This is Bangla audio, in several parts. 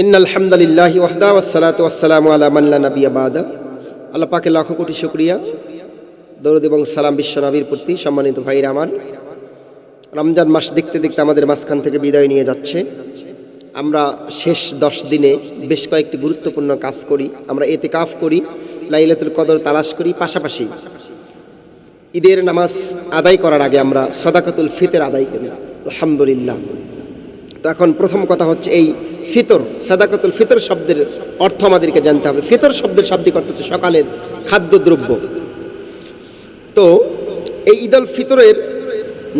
ইন আলহামদুলিল্লাহ ওয়াহদা ওয়াসসালাত ওয়াসসালামু আলা মান লা নাবিয়্যা বাদা। আল্লাহ পাকে লাখ কোটি শুকরিয়া। দরুদ এবং সালাম বিশ্ব নবীর প্রতি সম্মানিত ভাইরা আমার। রমজান মাস দেখতে দেখতে আমাদের মাঝখান থেকে বিদায় নিয়ে যাচ্ছে। আমরা শেষ দশ দিনে বেশ কয়েকটি গুরুত্বপূর্ণ কাজ করি। আমরা এতে কাফ করি, লাইলাতুল কদর তালাশ করি পাশাপাশি ঈদের নামাজ আদায় করার আগে আমরা সদাকাতুল ফিতের আদায় করি। আলহামদুলিল্লাহ। তো এখন প্রথম কথা হচ্ছে এই ফিতর, সাদাকাতুল ফিতর শব্দের অর্থ আমাদেরকে জানতে হবে। ফিতর শব্দের শাব্দিক অর্থ হচ্ছে সকালের খাদ্যদ্রব্য। তো এই ঈদুল ফিতরের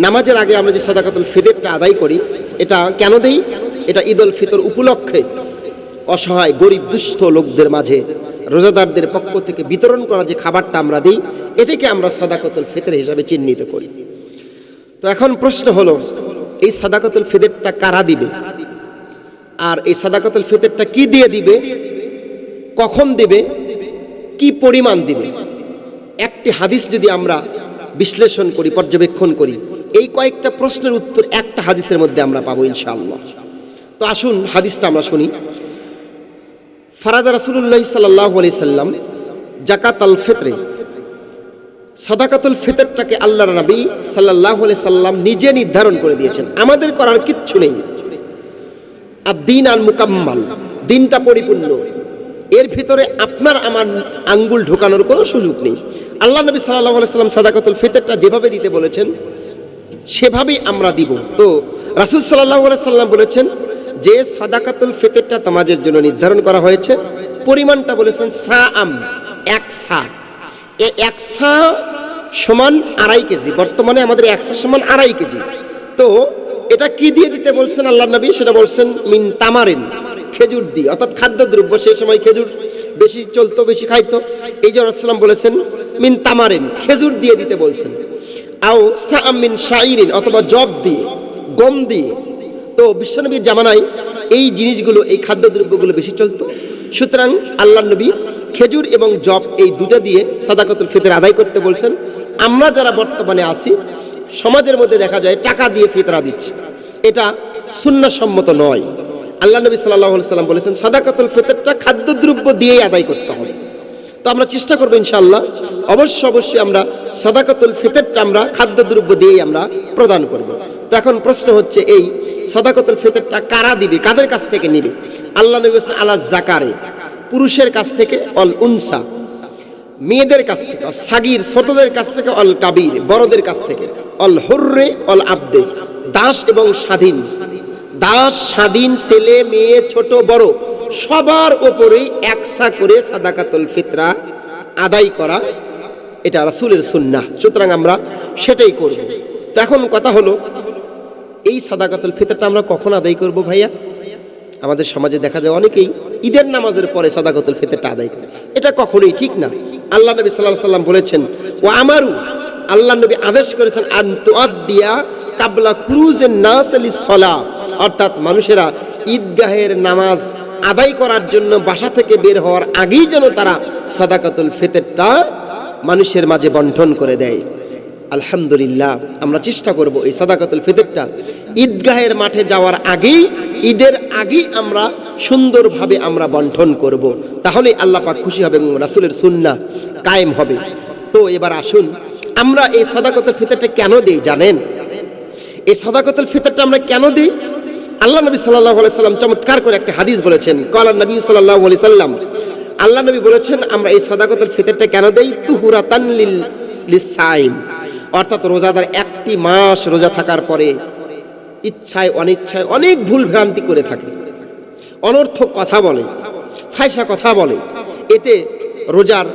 নামাজের আগে আমরা যে সাদাকাতুল ফিতরটা আদায় করি, এটা কেন দেই? এটা ঈদুল ফিতর উপলক্ষে অসহায়, গরিব, দুস্থ লোকদের মাঝে, রোজাদারদের পক্ষ থেকে বিতরণ করা যে খাবারটা আমরা দিই, এটাকে আমরা সাদাকাতুল ফিতর হিসাবে চিহ্নিত করি। তো এখন প্রশ্ন হলো, এই সাদাকাতুল ফিতরটা কারা দিবে? আর এই সাদাকাতুল ফিতরটা কি দিয়ে দিবে? কখন দিবে? কি পরিমাণ দিবে? একটি হাদিস যদি আমরা বিশ্লেষণ করি, পর্যবেক্ষণ করি, এই কয়েকটা প্রশ্নের উত্তর একটা হাদিসের মধ্যে আমরা পাবো ইনশাআল্লাহ। তো আসুন হাদিসটা আমরা শুনি। ফারাজা রাসুল্লাহ সাল্লাহ আলি সাল্লাম জাকাত আল ফিতরে, সদাকাতুল ফিতরটাকে আল্লাহ নবী সাল্লাহ আলি সাল্লাম নিজে নির্ধারণ করে দিয়েছেন। আমাদের করার কিচ্ছু নেই। আর দিন আল মুকাম্মাল, দিনটা পরিপূর্ণ। এর ভিতরে আপনার আমার আঙ্গুল ঢোকানোর কোনো সুযোগ নেই। আল্লাহ নবী সাল্লাহ সাল্লাম সাদাকাতুল ফিতরটা যেভাবে দিতে বলেছেন, সেভাবেই আমরা দিব। তো রাসুল সাল্লাহ সাল্লাম বলেছেন, যে সাদাকাতুল ফিতরটা তোমাদের জন্য নির্ধারণ করা হয়েছে, পরিমাণটা বলেছেন সা আম এক সা। এ এক সা সমান আড়াই কেজি, বর্তমানে আমাদের একশো সমান আড়াই কেজি। তো এটা কি দিয়ে দিতে বলছেন আল্লাহ নবী? সেটা বলছেন মিন তামারিন, খেজুর দিয়ে। অর্থাৎ খাদ্যদ্রব্য সেই সময় খেজুর বেশি চলতো, বেশি খাইতো। এই যে রাসূলুল্লাহ বলেছেন, মিন তামারিন, খেজুর দিয়ে দিতে বলছেন। আও সাআম মিন শাইরিন, অথবা জব দিয়ে, গম দিয়ে। তো বিশ্বনবীর জামানায় এই জিনিসগুলো, এই খাদ্যদ্রব্যগুলো বেশি চলতো। সুতরাং আল্লাহ নবী খেজুর এবং জব এই দুটো দিয়ে সাদাকাতুল ফিতর আদায় করতে বলছেন। আমরা যারা বর্তমানে আছি সমাজের মধ্যে দেখা যায় টাকা দিয়ে ফিতরা দিচ্ছে। এটা সুন্নাসম্মত নয়। আল্লাহ নবী সাল্লাহ সাল্লাম বলেছেন, সাদাকাতুল ফিতরটা খাদ্যদ্রব্য দিয়েই আদায় করতে হবে। তো আমরা চেষ্টা করব ইনশাআল্লাহ, অবশ্য অবশ্যই আমরা সাদাকাতুল ফিতরটা আমরা খাদ্যদ্রব্য দিয়েই আমরা প্রদান করব। তো এখন প্রশ্ন হচ্ছে এই সাদাকাতুল ফিতরটা কারা দিবে? কাদের কাছ থেকে নিবে? আল্লাহ নবী আল্লাহ জাকারে। পুরুষের কাছ থেকে অল উনসা। মেয়েদের কাছ থেকে সাগির ছোটদের কাছ থেকে, অল কাবির বড়দের কাছ থেকে, অল হর্রে, অল আব্দে, দাস এবং স্বাধীন। দাস, স্বাধীন, ছেলে, মেয়ে, ছোট, বড়, সবার ওপরেই একসা করে সাদাকাতুল ফিতরা আদায় করা, এটা রাসূলের সুন্নাহ। সুতরাং আমরা সেটাই করব। এখন কথা হলো, এই সাদাকাতুল ফিতরটা আমরা কখন আদায় করব ভাইয়া? আমাদের সমাজে দেখা যায় অনেকেই ঈদের নামাজের পরে সাদাকাতুল ফিতরটা আদায় করে। এটা কখনোই ঠিক না। আল্লাহ নবী সাল্লাল্লাহু সাল্লাম বলেছেন ও আমারু আল্লাহ নবী আদেশ করেছেন আন্তুয়াদ্দিয়া কাবলা খুরুজের নাস আলি সলা অর্থাৎ মানুষেরা ঈদগাহের নামাজ আদায় করার জন্য বাসা থেকে বের হওয়ার আগেই যেন তারা সাদাকাতুল ফিতরটা মানুষের মাঝে বন্টন করে দেয়। আলহামদুলিল্লাহ, আমরা চেষ্টা করব এই সাদাকাতুল ফিতরটা। ঈদগাহের মাঠে যাওয়ার আগেই, ঈদের আগেই আমরা সুন্দরভাবে আমরা বন্টন করব। তাহলে আল্লাহ পাক খুশি হবে এবং রাসূলের সুন্নাহ কায়েম হবে। তো এবার আসুন, আমরা এই সাদাকাতুল ফিতরটা কেন দিই জানেন? এই সাদাকাতুল ফিতরটা আমরা কেন দিই? আল্লাহ নবী আলাইহি সাল্লাম চমৎকার করে একটা হাদিস বলেছেন। কলান নবী আলাইহি সাল্লাম, আল্লাহ নবী বলেছেন, আমরা এই সাদাকাতুল ফিতরটা কেন দেই? তুহুরাতান লিসাইম অর্থাৎ রোজাদার একটি মাস রোজা থাকার পরে ইচ্ছায়, অনিচ্ছায় অনেক ভুল ভ্রান্তি করে থাকে। অনর্থক কথা বলে ফায়সা কথা বলে। এতে রোজার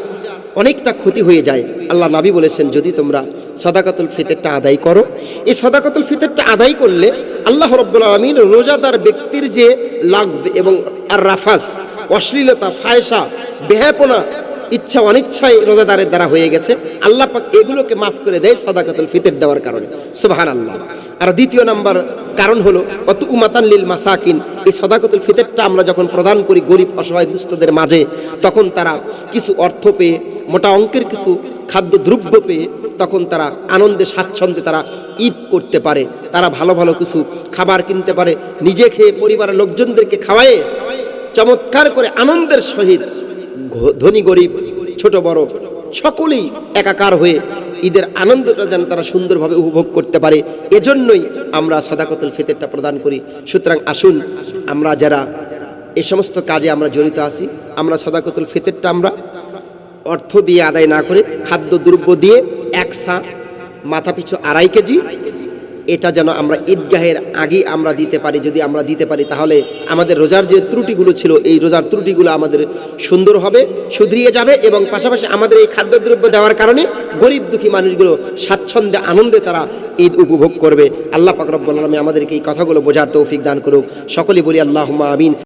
অনেকটা ক্ষতি হয়ে যায়। আল্লাহ নাবি বলেছেন, যদি তোমরা সদাকাতুল ফিতরটা আদায় করো। এই সদাকাতুল ফিতরটা আদায় করলে আল্লাহ রব্বুল আলমিন রোজাদার ব্যক্তির যে লাগবে এবং আর রাফাস, অশ্লীলতা ফায়সা বেহাপনা ইচ্ছা, অনিচ্ছায় রোজাদারের দ্বারা হয়ে গেছে। আল্লাহ পাক এগুলোকে মাফ করে দেয় সদাকাতুল ফিতর দেওয়ার কারণে। সুবাহান আল্লাহ আর দ্বিতীয় নাম্বার কারণ হলো অত উমাতান লিল মাসাকিন, এই সদাকাতুল ফিতরটা আমরা যখন প্রদান করি গরিব, অসহায় দুস্থদের মাঝে, তখন তারা কিছু অর্থ পেয়ে, মোটা অঙ্কের কিছু খাদ্য দ্রব্য পেয়ে, তখন তারা আনন্দে, স্বাচ্ছন্দ্যে তারা ঈদ করতে পারে। তারা ভালো ভালো কিছু খাবার কিনতে পারে। নিজে খেয়ে পরিবারের লোকজনদেরকে খাওয়ায়ে, চমৎকার করে আনন্দের সহিত ধনী গরিব, ছোট বড়, সকলেই একাকার হয়ে ঈদের আনন্দটা যেন তারা সুন্দরভাবে উপভোগ করতে পারে। এজন্যই আমরা সাদাকতুল ফিতরটা প্রদান করি। সুতরাং আসুন, আমরা যারা এ সমস্ত কাজে আমরা জড়িত আছি, আমরা সাদাকতুল ফিতরটা আমরা অর্থ দিয়ে আদায় না করে, খাদ্য দ্রব্য দিয়ে একসা মাথা পিছু আড়াই কেজি এটা যেন আমরা ঈদগাহের আগে আমরা দিতে পারি, যদি আমরা দিতে পারি, তাহলে আমাদের রোজার যে ত্রুটিগুলো ছিল, এই রোজার ত্রুটিগুলো আমাদের সুন্দর হবে, শুধরিয়ে যাবে এবং পাশাপাশি আমাদের এই খাদ্যদ্রব্য দেওয়ার কারণে গরিব দুঃখী মানুষগুলো স্বাচ্ছন্দ্যে, আনন্দে তারা ঈদ উপভোগ করবে। আল্লাহ পাক আলমী আমাদেরকে এই কথাগুলো বোঝার তৌফিক দান করুক। সকলে বলি আল্লাহ আমিন।